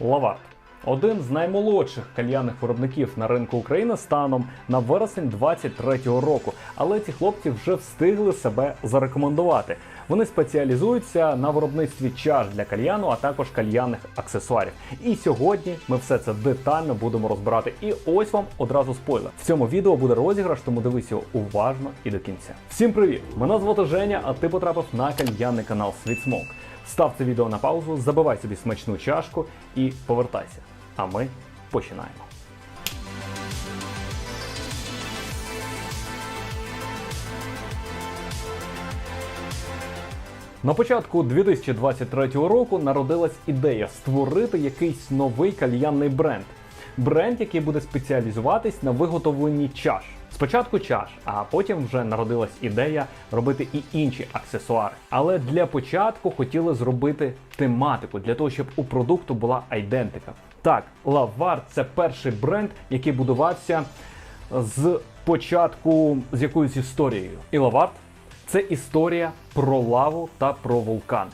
Лават. Один з наймолодших кальянних виробників на ринку України станом на вересень 23-го року. Але ці хлопці вже встигли себе зарекомендувати. Вони спеціалізуються на виробництві чаш для кальяну, а також кальянних аксесуарів. І сьогодні ми все це детально будемо розбирати. І ось вам одразу спойлер. В цьому відео буде розіграш, тому дивись його уважно і до кінця. Всім привіт! Мене звати Женя, а ти потрапив на кальянний канал Світ Смок. Став це відео на паузу, забивай собі смачну чашку і повертайся. А ми починаємо. На початку 2023 року народилась ідея створити якийсь новий кальянний бренд. Бренд, який буде спеціалізуватись на виготовленні чаш. Спочатку чаш, а потім вже народилась ідея робити і інші аксесуари. Але для початку хотіли зробити тематику для того, щоб у продукту була айдентика. Так, Лавар це перший бренд, який будувався з початку з якоюсь історією. І Лавард це історія про лаву та про вулкани.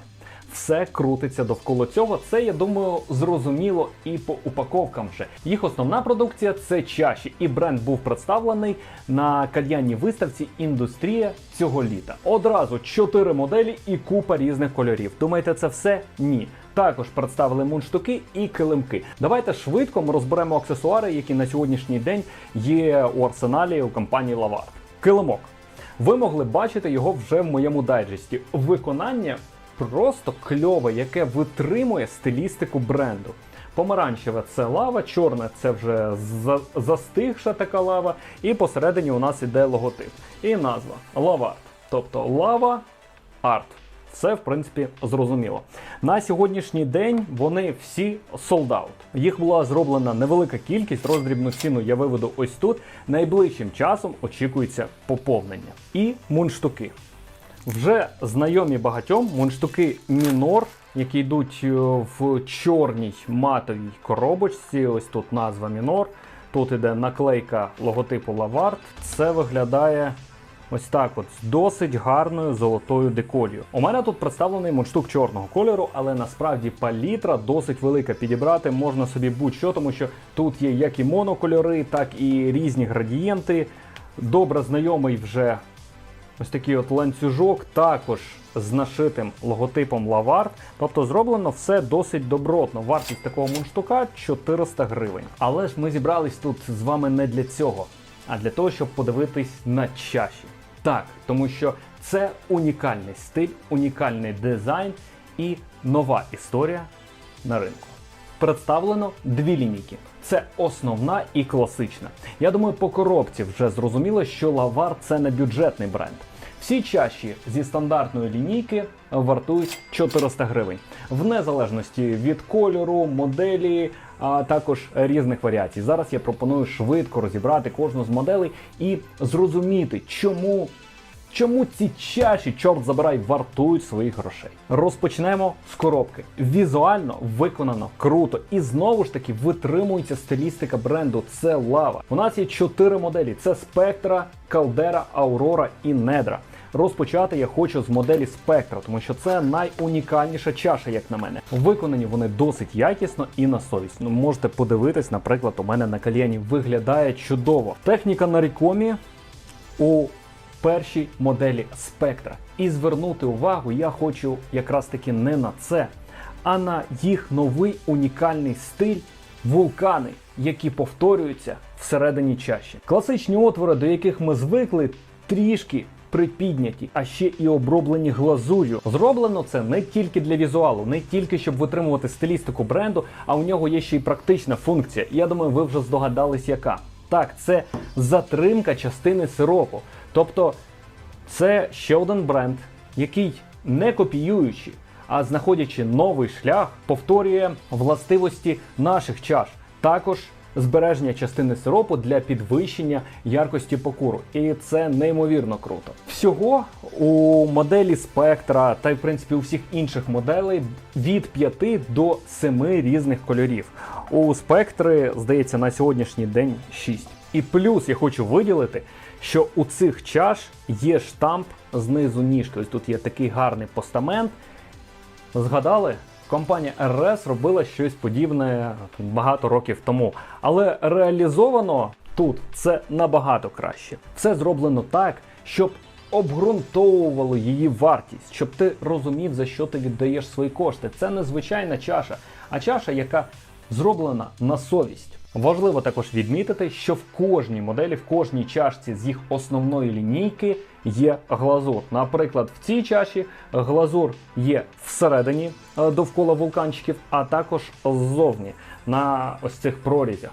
Все крутиться довкола цього. Це, я думаю, зрозуміло і по упаковкам вже. Їх основна продукція це чаші, і бренд був представлений на кальянній виставці Індустрія цього літа. Одразу чотири моделі і купа різних кольорів. Думаєте, це все? Ні. Також представили мундштуки і килимки. Давайте швидко ми розберемо аксесуари, які на сьогоднішній день є у арсеналі у компанії Lavard. Килимок. Ви могли бачити його вже в моєму дайджесті. Виконання просто кльове, яке витримує стилістику бренду. Помаранчеве це лава, чорне це вже за- застигша така лава, і посередині у нас іде логотип. І назва Лаварт. Тобто лава арт. Все, в принципі, зрозуміло. На сьогоднішній день вони всі sold out. Їх була зроблена невелика кількість, роздрібну ціну я виведу ось тут. Найближчим часом очікується поповнення. І мундштуки. Вже знайомі багатьом мундштуки Мінор, які йдуть е, в чорній матовій коробочці. Ось тут назва Мінор. Тут іде наклейка логотипу Лавард. Це виглядає ось так: от з досить гарною золотою деколью. У мене тут представлений мундштук чорного кольору, але насправді палітра досить велика. Підібрати можна собі будь-що, тому що тут є як і монокольори, так і різні градієнти. Добре знайомий вже Ось такий от ланцюжок, також з нашитим логотипом Лавард. Тобто зроблено все досить добротно. Вартість такого мундштука 400 гривень. Але ж ми зібрались тут з вами не для цього, а для того, щоб подивитись на чаші. Так, тому що це унікальний стиль, унікальний дизайн і нова історія на ринку. Представлено дві лінійки. Це основна і класична. Я думаю, по коробці вже зрозуміло, що Лавар це не бюджетний бренд. Всі чаші зі стандартної лінійки вартують 400 гривень, в незалежності від кольору, моделі, а також різних варіацій. Зараз я пропоную швидко розібрати кожну з моделей і зрозуміти, чому Чому ці чаші, чорт забирай, вартують своїх грошей? Розпочнемо з коробки. Візуально виконано круто. І знову ж таки витримується стилістика бренду. Це лава. У нас є чотири моделі: це Spectra, Caldera, Aurora і Nedra. Розпочати я хочу з моделі Spectra, тому що це найунікальніша чаша, як на мене. Виконані вони досить якісно і на совість. Ну, можете подивитись, наприклад, у мене на кальяні виглядає чудово. Техніка на рікомі у першій моделі спектра. І звернути увагу я хочу якраз таки не на це, а на їх новий унікальний стиль вулкани, які повторюються всередині чаші. Класичні отвори, до яких ми звикли, трішки. Припідняті, а ще і оброблені глазур'ю. Зроблено це не тільки для візуалу, не тільки щоб витримувати стилістику бренду, а у нього є ще й практична функція. Я думаю, ви вже здогадались, яка. Так, це затримка частини сиропу. Тобто це ще один бренд, який не копіюючи, а знаходячи новий шлях, повторює властивості наших чаш. Також збереження частини сиропу для підвищення яркості покуру. І це неймовірно круто. Всього у моделі спектра та й в принципі у всіх інших моделей від 5 до 7 різних кольорів. У спектри, здається, на сьогоднішній день 6. І плюс я хочу виділити, що у цих чаш є штамп знизу ніжки. Ось тут є такий гарний постамент. Згадали Компанія RS робила щось подібне багато років тому, але реалізовано тут це набагато краще. Все зроблено так, щоб обґрунтовувало її вартість, щоб ти розумів, за що ти віддаєш свої кошти. Це не звичайна чаша, а чаша, яка зроблена на совість. Важливо також відмітити, що в кожній моделі, в кожній чашці з їх основної лінійки є глазур. Наприклад, в цій чаші глазур є всередині е, довкола вулканчиків, а також ззовні на ось цих прорізях.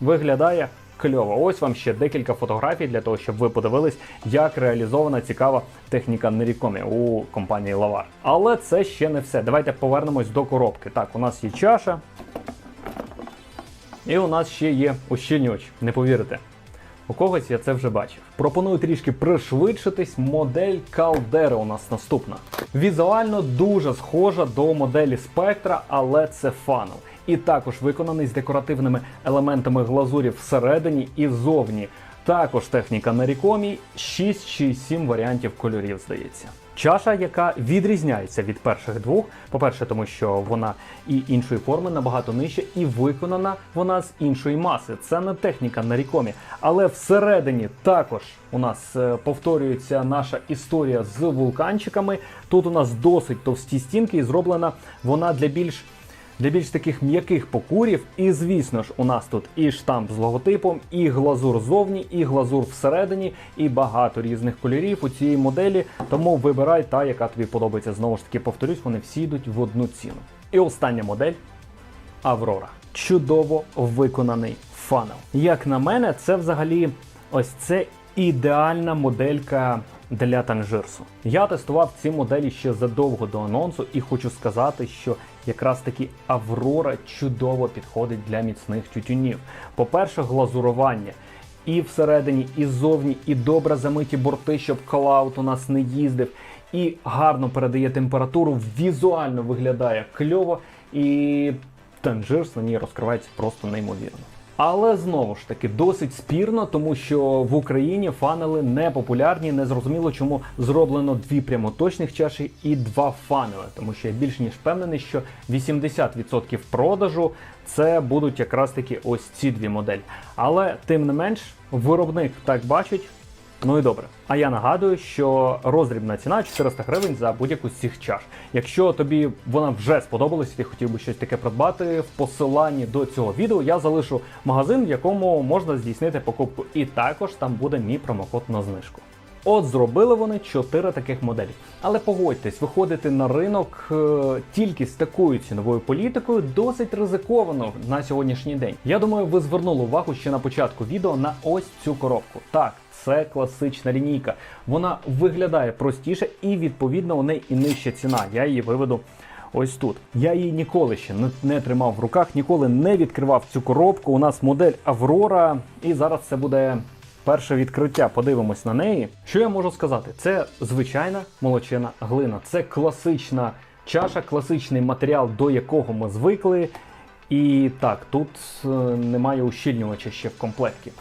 Виглядає кльово. Ось вам ще декілька фотографій для того, щоб ви подивились, як реалізована цікава техніка Nericom у компанії Lavar. Але це ще не все. Давайте повернемось до коробки. Так, у нас є чаша. І у нас ще є ущільнювач, не повірите. У когось я це вже бачив. Пропоную трішки пришвидшитись. Модель Caldera у нас наступна. Візуально дуже схожа до моделі Spectra, але це фанел. І також виконаний з декоративними елементами глазурі всередині і ззовні. Також техніка на Рікомі 6 чи 7 варіантів кольорів, здається. Чаша, яка відрізняється від перших двох. По-перше, тому що вона і іншої форми набагато нижча, і виконана вона з іншої маси. Це не техніка на рікомі. Але всередині також у нас е, повторюється наша історія з вулканчиками. Тут у нас досить товсті стінки, і зроблена вона для більш для більш таких м'яких покурів. І звісно ж, у нас тут і штамп з логотипом, і глазур зовні, і глазур всередині, і багато різних кольорів у цій моделі. Тому вибирай та, яка тобі подобається. Знову ж таки, повторюсь, вони всі йдуть в одну ціну. І остання модель Аврора. Чудово виконаний фанел. Як на мене, це взагалі ось це ідеальна моделька для танжирсу. Я тестував ці моделі ще задовго до анонсу, і хочу сказати, що якраз таки Аврора чудово підходить для міцних тютюнів. По-перше, глазурування. І всередині, і ззовні, і добре замиті борти, щоб клауд у нас не їздив, і гарно передає температуру, візуально виглядає кльово, і танжир на ній розкривається просто неймовірно. Але знову ж таки досить спірно, тому що в Україні фанели не популярні, не зрозуміло, чому зроблено дві прямоточних чаші і два фанели. Тому що я більш ніж впевнений, що 80% продажу це будуть якраз таки ось ці дві моделі. Але тим не менш, виробник так бачить. Ну і добре. А я нагадую, що роздрібна ціна 400 гривень за будь-яку з цих чаш. Якщо тобі вона вже сподобалась, і ти хотів би щось таке придбати, в посиланні до цього відео я залишу магазин, в якому можна здійснити покупку. І також там буде мій промокод на знижку. От зробили вони чотири таких моделі. Але погодьтесь, виходити на ринок е, тільки з такою ціновою політикою досить ризиковано на сьогоднішній день. Я думаю, ви звернули увагу ще на початку відео на ось цю коробку. Так, це класична лінійка. Вона виглядає простіше і відповідно у неї і нижча ціна. Я її виведу. Ось тут. Я її ніколи ще не, тримав в руках, ніколи не відкривав цю коробку. У нас модель Аврора, і зараз це буде перше відкриття. Подивимось на неї. Що я можу сказати? Це звичайна молочина глина. Це класична чаша, класичний матеріал, до якого ми звикли. І так, тут е, немає ущільнювача ще в комплекті.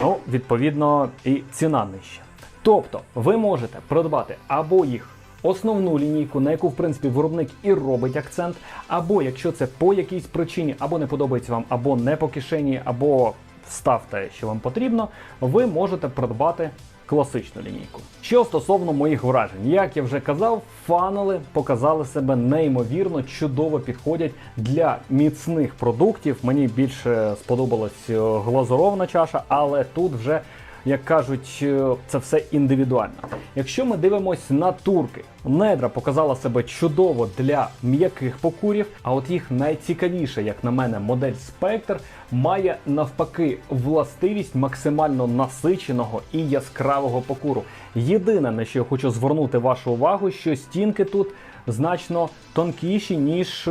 Ну, відповідно, і ціна нижча. Тобто, ви можете придбати або їх основну лінійку, на яку в принципі виробник і робить акцент, або якщо це по якійсь причині, або не подобається вам, або не по кишені, або ставте, що вам потрібно, ви можете придбати класичну лінійку. Що стосовно моїх вражень, як я вже казав, фанели показали себе неймовірно, чудово підходять для міцних продуктів. Мені більше сподобалась е, глазурована чаша, але тут вже. Як кажуть, е, це все індивідуально. Якщо ми дивимось на турки, недра показала себе чудово для м'яких покурів, а от їх найцікавіша, як на мене, модель Spectre має навпаки властивість максимально насиченого і яскравого покуру. Єдине, на що я хочу звернути вашу увагу, що стінки тут значно тонкіші, ніж.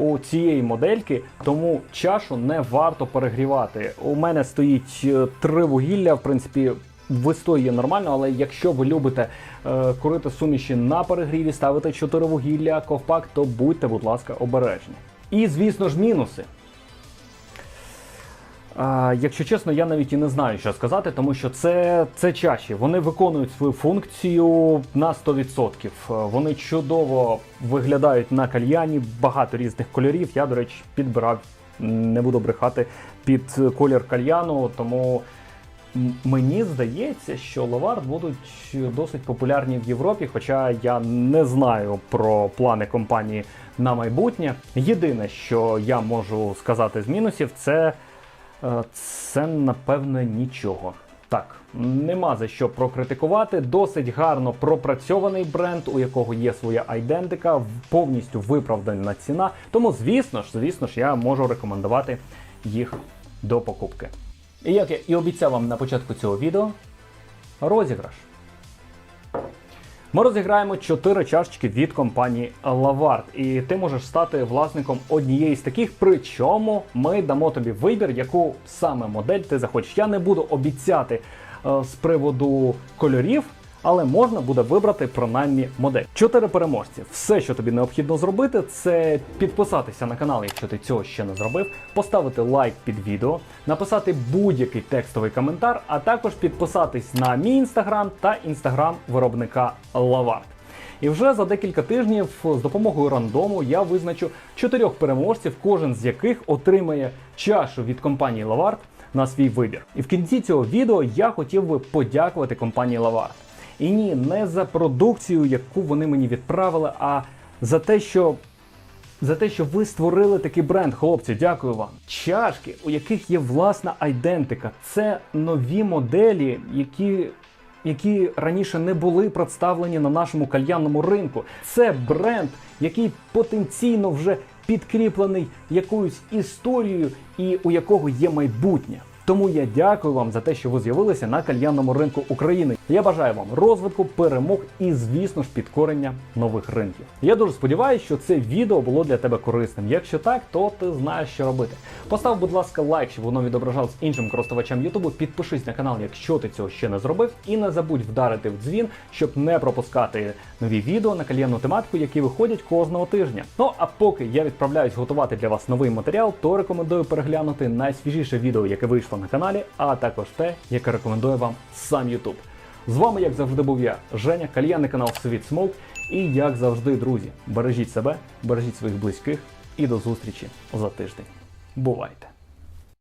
У цієї модельки, тому чашу не варто перегрівати. У мене стоїть е, три вугілля, в принципі. Вистоює нормально, але якщо ви любите е, курити суміші на перегріві, ставити 4 вугілля, ковпак, то будьте, будь ласка, обережні. І звісно ж, мінуси. А, якщо чесно, я навіть і не знаю, що сказати, тому що це, це чаші. Вони виконують свою функцію на 100%. Е, Вони чудово виглядають на кальяні, багато різних кольорів. Я, до речі, підбирав, не буду брехати, під колір кальяну, тому мені здається, що лавард будуть досить популярні в Європі, хоча я не знаю про плани компанії на майбутнє. Єдине, що я можу сказати з мінусів, це. Е, Це напевне нічого. Так, нема за що прокритикувати. Досить гарно пропрацьований бренд, у якого є своя айдентика, повністю виправдана ціна. Тому, звісно ж, звісно ж, я можу рекомендувати їх до покупки. І як я і обіцяв вам на початку цього відео, розіграш. Ми розіграємо 4 чашечки від компанії Lavard, і ти можеш стати власником однієї з таких. Причому ми дамо тобі вибір, яку саме модель ти захочеш. Я не буду обіцяти е, з приводу кольорів. Але можна буде вибрати принаймні модель. Чотири переможці. Все, що тобі необхідно зробити, це підписатися на канал, якщо ти цього ще не зробив, поставити лайк під відео, написати будь-який текстовий коментар, а також підписатись на мій інстаграм та інстаграм виробника Lavard. І вже за декілька тижнів з допомогою рандому я визначу чотирьох переможців, кожен з яких отримає чашу від компанії Lavard на свій вибір. І в кінці цього відео я хотів би подякувати компанії Lavard. І ні, не за продукцію, яку вони мені відправили, а за те, що за те, що ви створили такий бренд, хлопці, дякую вам. Чашки, у яких є власна айдентика, це нові моделі, які. Які раніше не були представлені на нашому кальянному ринку. Це бренд, який потенційно вже підкріплений якоюсь історією і у якого є майбутнє. Тому я дякую вам за те, що ви з'явилися на кальянному ринку України. Я бажаю вам розвитку, перемог і, звісно ж, підкорення нових ринків. Я дуже сподіваюся, що це відео було для тебе корисним. Якщо так, то ти знаєш, що робити. Постав, будь ласка, лайк, щоб воно відображалось іншим користувачам Ютубу. Підпишись на канал, якщо ти цього ще не зробив, і не забудь вдарити в дзвін, щоб не пропускати нові відео на кальянну тематику, які виходять кожного тижня. Ну а поки я відправляюсь готувати для вас новий матеріал, то рекомендую переглянути найсвіжіше відео, яке вийшло на каналі, а також те, яке рекомендує вам сам YouTube. З вами, як завжди, був я, Женя, кальянний канал Світ Смоук. І як завжди, друзі, бережіть себе, бережіть своїх близьких і до зустрічі за тиждень. Бувайте!